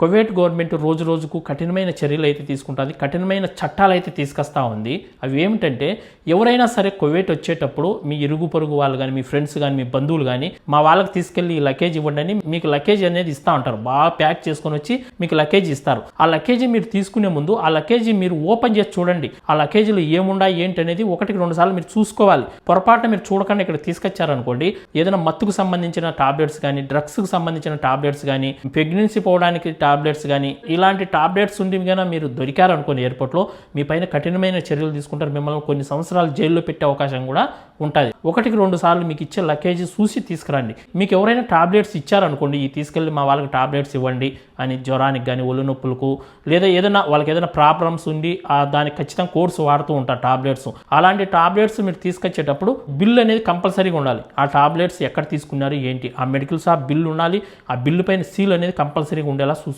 Kuwait government రోజు రోజుకు కఠినమైన చర్యలు అయితే తీసుకుంటుంది కఠినమైన చట్టాలు అయితే తీసుకొస్తా ఉంది. అవి ఏమిటంటే ఎవరైనా సరే కువైట్ వచ్చేటప్పుడు మీ ఇరుగు పొరుగు వాళ్ళు కానీ మీ ఫ్రెండ్స్ కానీ మీ బంధువులు కానీ మా వాళ్ళకి తీసుకెళ్ళి ఈ లగేజ్ ఇవ్వండి అని మీకు లగేజ్ అనేది ఇస్తా ఉంటారు. బాగా ప్యాక్ చేసుకొని వచ్చి మీకు లగేజ్ ఇస్తారు. ఆ లగేజ్ మీరు తీసుకునే ముందు ఆ లగేజ్ మీరు ఓపెన్ చేసి చూడండి. ఆ లగేజ్లో ఏముండా ఏంటి అనేది ఒకటికి రెండు సార్లు మీరు చూసుకోవాలి. పొరపాటున మీరు చూడకుండా ఇక్కడ తీసుకొచ్చారనుకోండి ఏదైనా మత్తుకు సంబంధించిన టాబ్లెట్స్ కానీ డ్రగ్స్కి సంబంధించిన టాబ్లెట్స్ కానీ ప్రెగ్నెన్సీ పోవడానికి టాబ్లెట్స్ కానీ ఇలాంటి టాబ్లెట్స్ ఉండి కానీ మీరు దొరికారనుకోండి ఎయిర్పోర్ట్లో మీ పైన కఠినమైన చర్యలు తీసుకుంటారు. మిమ్మల్ని కొన్ని సంవత్సరాలు జైల్లో పెట్టే అవకాశం కూడా ఉంటుంది. ఒకటికి రెండు సార్లు మీకు ఇచ్చే లగేజ్ చూసి తీసుకురండి. మీకు ఎవరైనా టాబ్లెట్స్ ఇచ్చారనుకోండి ఈ తీసుకెళ్ళి మా వాళ్ళకి టాబ్లెట్స్ ఇవ్వండి అని జ్వరానికి కానీ ఒళ్ళు నొప్పులకు లేదా ఏదైనా వాళ్ళకి ఏదైనా ప్రాబ్లమ్స్ ఉండి ఆ దానికి ఖచ్చితంగా కోర్సు వాడుతూ ఉంటారు టాబ్లెట్స్. అలాంటి టాబ్లెట్స్ మీరు తీసుకొచ్చేటప్పుడు బిల్ అనేది కంపల్సరీగా ఉండాలి. ఆ టాబ్లెట్స్ ఎక్కడ తీసుకున్నారు ఏంటి? ఆ మెడికల్ షాప్ బిల్ ఉండాలి. ఆ బిల్లు పైన సీల్ అనేది కంపల్సరీగా ఉండేలా చూసుకోవాలి.